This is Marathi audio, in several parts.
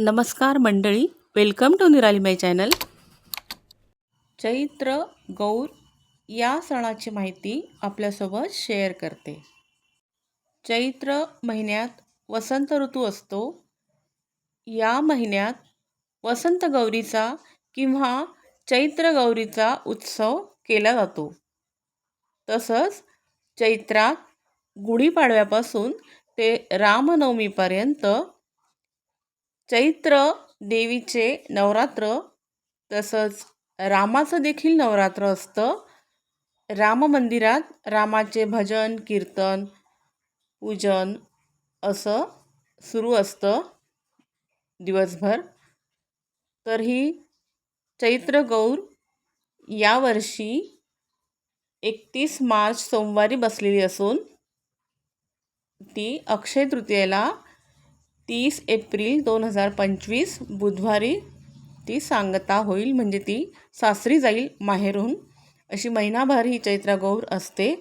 नमस्कार मंडळी. वेलकम टू निराली माय चॅनल चैत्र गौर या सणाची माहिती आपल्यासोबत शेअर करते. चैत्र महिन्यात वसंत ऋतू असतो. या महिन्यात वसंत गौरीचा किंवा चैत्र गौरीचा उत्सव केला जातो. तसंच चैत्रात गुढीपाडव्यापासून ते रामनवमीपर्यंत चैत्र देवीचे नवरात्र तसंच रामाचं देखील नवरात्र असतं. राम मंदिरात रामाचे भजन कीर्तन पूजन असं सुरू असतं दिवसभर. तर ही चैत्र गौर यावर्षी एकतीस मार्च सोमवारी बसलेली असून ती अक्षय तृतीयेला तीस एप्रिल दोन हजार पंचवीस बुधवारी ती सांगता होईल म्हणजे ती सासरी जाईल माहेरून. अशी महिनाभर ही चैत्रा गौर असते.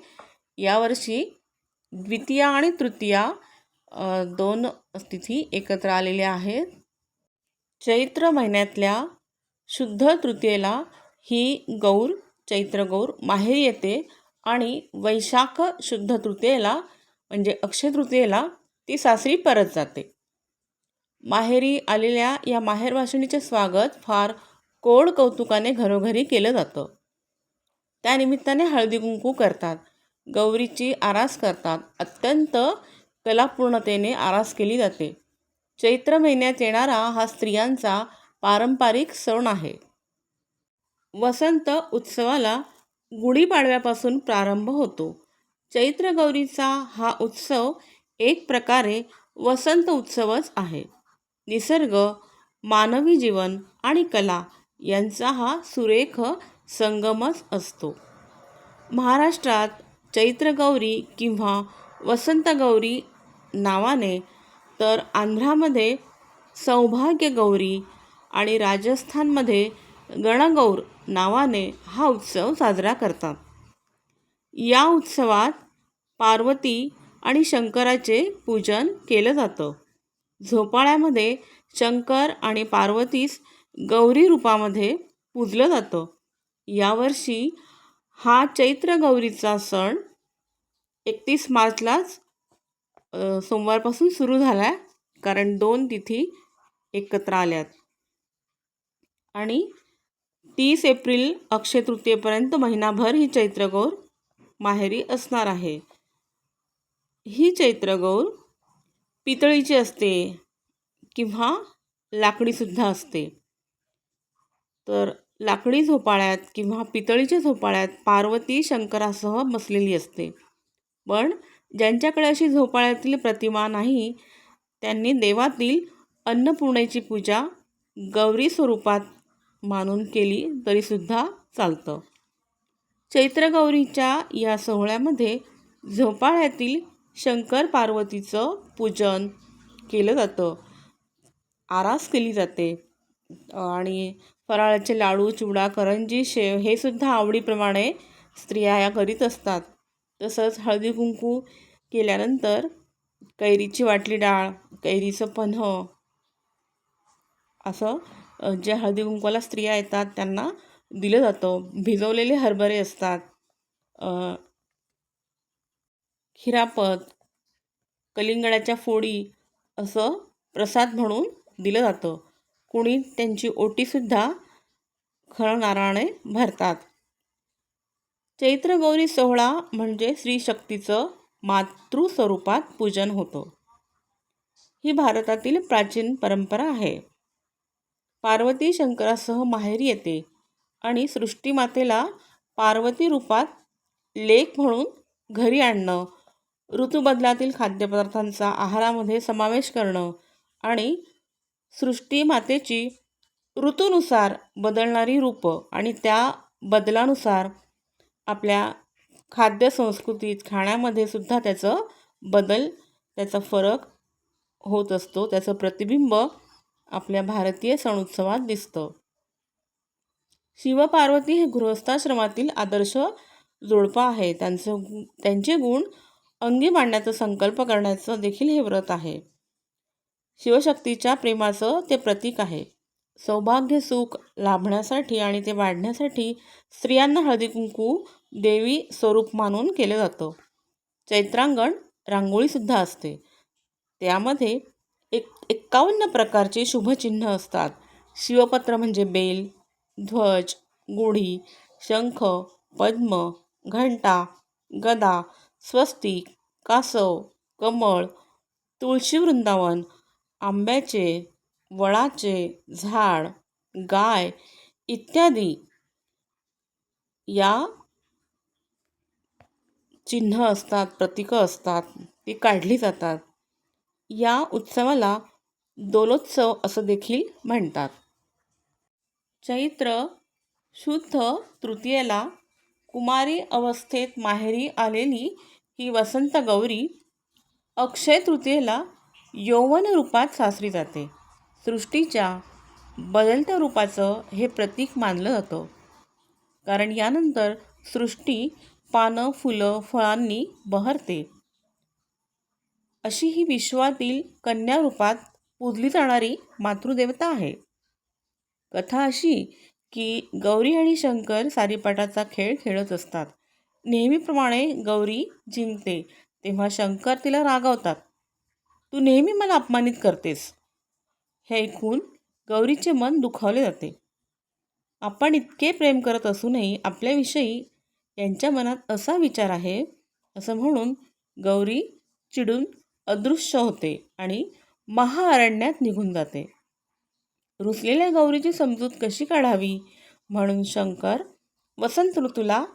यावर्षी द्वितीया आणि तृतीया दोन तिथी एकत्र आलेल्या आहेत. चैत्र महिन्यातल्या शुद्ध तृतीयेला ही गौर चैत्र गौर माहेरी येते आणि वैशाख शुद्ध तृतीयेला म्हणजे अक्षय तृतीयेला ती सासरी परत जाते. माहेरी आलेल्या या माहेरवाशिणीचे स्वागत फार कोड कौतुकाने घरोघरी केलं जातं. त्यानिमित्ताने हळदी कुंकू करतात गौरीची आरास करतात अत्यंत कलापूर्णतेने आरास केली जाते. चैत्र महिन्यात येणारा हा स्त्रियांचा पारंपरिक सण आहे. वसंत उत्सवाला गुढीपाडव्यापासून प्रारंभ होतो. चैत्र गौरीचा हा उत्सव एक प्रकारे वसंत उत्सवच आहे. निसर्ग मानवी जीवन आणि कला यांचा हा सुरेख संगमच असतो. महाराष्ट्रात चैत्रगौरी किंवा वसंतगौरी नावाने तर आंध्रामध्ये सौभाग्य गौरी आणि राजस्थानमध्ये गणगौर नावाने हा उत्सव साजरा करतात. या उत्सवात पार्वती आणि शंकराचे पूजन केलं जातं. झोपाळ्यामध्ये शंकर आणि पार्वतीस गौरी रूपामध्ये पूजलं जातं. यावर्षी हा चैत्र गौरीचा सण एकतीस मार्चलाच सोमवारपासून सुरू झाला आहे कारण दोन तिथी एकत्र आल्यात. आणि तीस एप्रिल अक्षय तृतीयेपर्यंत महिनाभर ही चैत्रगौर माहेरी असणार आहे. ही चैत्रगौर पितळीची असते किंवा लाकडीसुद्धा असते. तर लाकडी झोपाळ्यात किंवा पितळीच्या झोपाळ्यात पार्वती शंकरासह बसलेली असते. पण ज्यांच्याकडे अशी झोपाळ्यातील प्रतिमा नाही त्यांनी देवातील अन्नपूर्णेची पूजा गौरी स्वरूपात मानून केली तरीसुद्धा चालतं. चैत्रगौरीच्या या सोहळ्यामध्ये झोपाळ्यातील शंकर पार्वतीचं पूजन केलं जातं. आरास केली जाते. आणि फराळाचे लाडू चिवडा करंजी शेव हे सुद्धा आवडीप्रमाणे स्त्रिया या करीत असतात. तसंच हळदी कुंकू केल्यानंतर कैरीची वाटली डाळ कैरीचं पन्ह असं जे हळदी कुंकवाला स्त्रिया येतात त्यांना दिलं जातं. भिजवलेले हरभरे असतात. खिरापत कलिंगडाच्या फोडी असं प्रसाद म्हणून दिलं जातं. कुणी त्यांची ओटीसुद्धा खळ नारळाने भरतात. चैत्रगौरी सोहळा म्हणजे श्री शक्तीचं मातृ स्वरूपात पूजन होतं. ही भारतातील प्राचीन परंपरा आहे. पार्वती शंकरासह माहेरी येते आणि सृष्टीमातेला पार्वती रूपात लेख म्हणून घरी आणणं ऋतुबदलातील खाद्यपदार्थांचा आहारामध्ये समावेश करणं आणि सृष्टीमातेची ऋतूनुसार बदलणारी रूपं आणि त्या बदलानुसार आपल्या खाद्यसंस्कृतीत खाण्यामध्ये सुद्धा त्याचं बदल त्याचा फरक होत असतो. त्याचं प्रतिबिंब आपल्या भारतीय सण उत्सवात दिसतं. शिवपार्वती हे गृहस्थाश्रमातील आदर्श जोडपं आहे त्यांचं त्यांचे गुण अंगी मांडण्याचा संकल्प करण्याचं देखील हे व्रत आहे. शिवशक्तीच्या प्रेमाचं ते प्रतीक आहे. सौभाग्य सुख लाभण्यासाठी आणि ते वाढण्यासाठी स्त्रियांना हळदी कुंकू देवी स्वरूप मानून केलं जातं. चैत्रांगण रांगोळीसुद्धा असते. त्यामध्ये एक एक्कावन्न प्रकारचे शुभचिन्ह असतात. शिवपत्र म्हणजे बेल ध्वज गुढी शंख पद्म घंटा गदा स्वस्तिक कासव कमळ तुळशी वृंदावन आंब्याचे वडाचे झाड गाय इत्यादी या चिन्ह असतात प्रतीकं असतात ती काढली जातात. या उत्सवाला दोलोत्सव असं देखील म्हणतात. चैत्र शुद्ध तृतीयेला कुमारी अवस्थेत माहेरी आलेली ही वसंत गौरी अक्षय तृतीयेला यौवन रूपात सासरी जाते. सृष्टीच्या बदलत्या रूपाचं हे प्रतीक मानलं जातं. कारण यानंतर सृष्टी पानं फुलं फळांनी बहरते. अशी ही विश्वातील कन्या रूपात पूजली जाणारी मातृदेवता आहे. कथा अशी की गौरी आणि शंकर सारीपाटाचा खेळ खेळत असतात. नेहमीप्रमाणे गौरी जिंकते तेव्हा शंकर तिला रागवतात. तू नेहमी मला अपमानित करतेस. हे ऐकून गौरीचे मन दुखावले जाते. आपण इतके प्रेम करत असूनही आपल्याविषयी यांच्या मनात असा विचार आहे असं म्हणून गौरी चिडून अदृश्य होते आणि महाअरण्यात निघून जाते. रुसलेल्या गौरीची समजूत कशी काढावी? म्हणून शंकर वसंत ऋतूला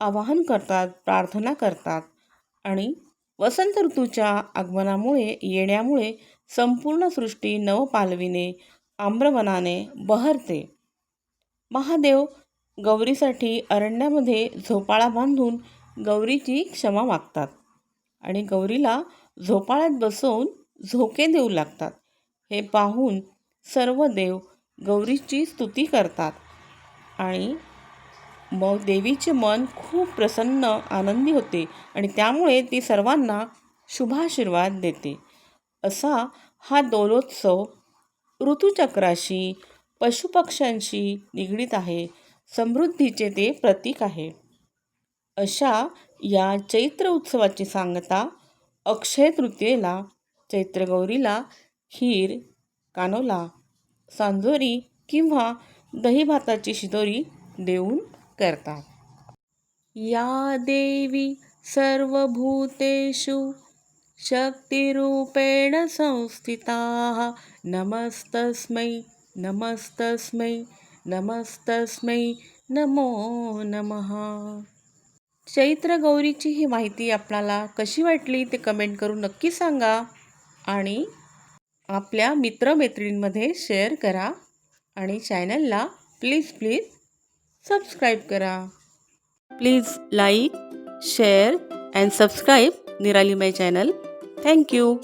आवाहन करतात प्रार्थना करतात आणि वसंत ऋतूच्या आगमनामुळे येण्यामुळे संपूर्ण सृष्टी नवपालवीने आम्रवनाने बहरते. महादेव गौरीसाठी अरण्यामध्ये झोपाळा बांधून गौरीची क्षमा मागतात आणि गौरीला झोपाळ्यात बसवून झोके देऊ लागतात. हे पाहून सर्व देव गौरीची स्तुती करतात आणि मग देवीचे मन खूप प्रसन्न आनंदी होते आणि त्यामुळे ती सर्वांना शुभाशीर्वाद देते. असा हा दोलोत्सव ऋतुचक्राशी पशुपक्ष्यांशी निगडीत आहे. समृद्धीचे ते प्रतीक आहे. अशा या चैत्र उत्सवाची सांगता अक्षय तृतीयेला चैत्रगौरीला खीर कानोला सांजोरी किंवा दही भाताची शिदोरी देऊन करतात. या देवी सर्वभूतेषु शक्तिरूपेण संस्थिताः। नमस्तस्मै नमस्तस्मै नमस्तस्मै नमो नमः। चैत्र गौरीची ही माहिती आपणाला कशी वाटली ते कमेंट करून नक्की सांगा आणि आपल्या मित्रमैत्रिणींमध्ये शेअर करा आणि चॅनलला प्लीज प्लीज सबस्क्राईब करा. Please like share and subscribe Nirali my channel thank you